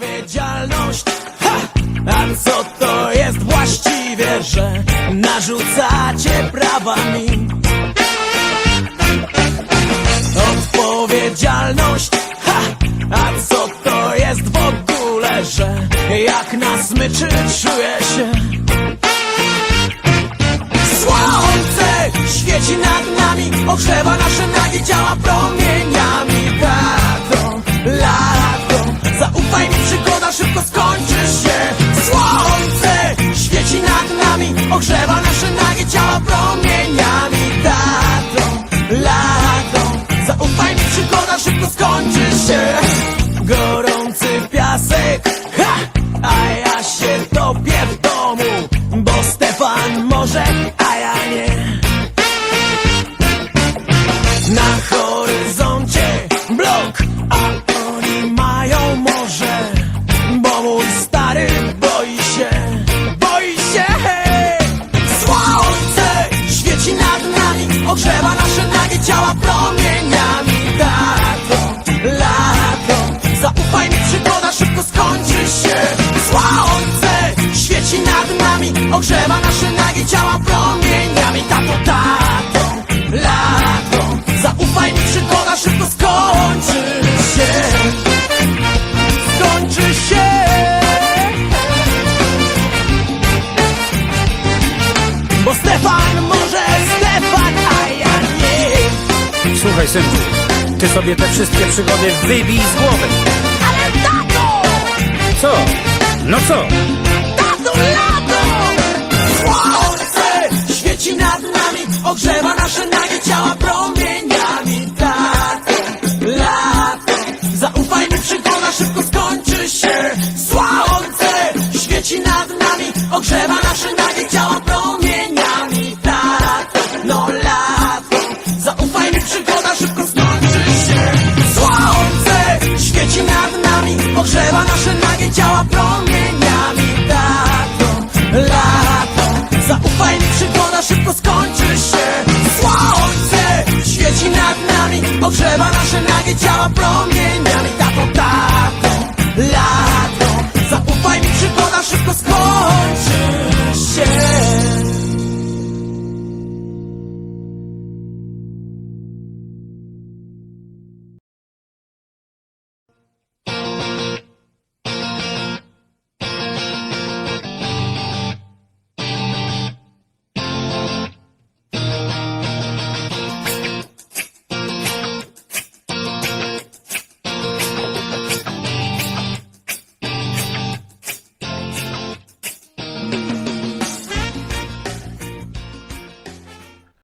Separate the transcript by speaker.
Speaker 1: Odpowiedzialność, ha! A co to jest właściwie, że narzucacie prawami? Odpowiedzialność, ha! A co to jest w ogóle, że jak na smyczy czuję się? Słońce świeci nad nami, ogrzewa nasze nagie ciała promieniami. music. Słuchaj ty sobie te wszystkie przygody wybij z głowy. Ale tato! Co? No co? Tato lato! Słońce świeci nad nami, ogrzewa nasze nagie ciała promieniami. Tato lato, zaufaj mi przygoda, szybko skończy się. Słońce świeci nad nami, ogrzewa nasze nagie ciała promieniami.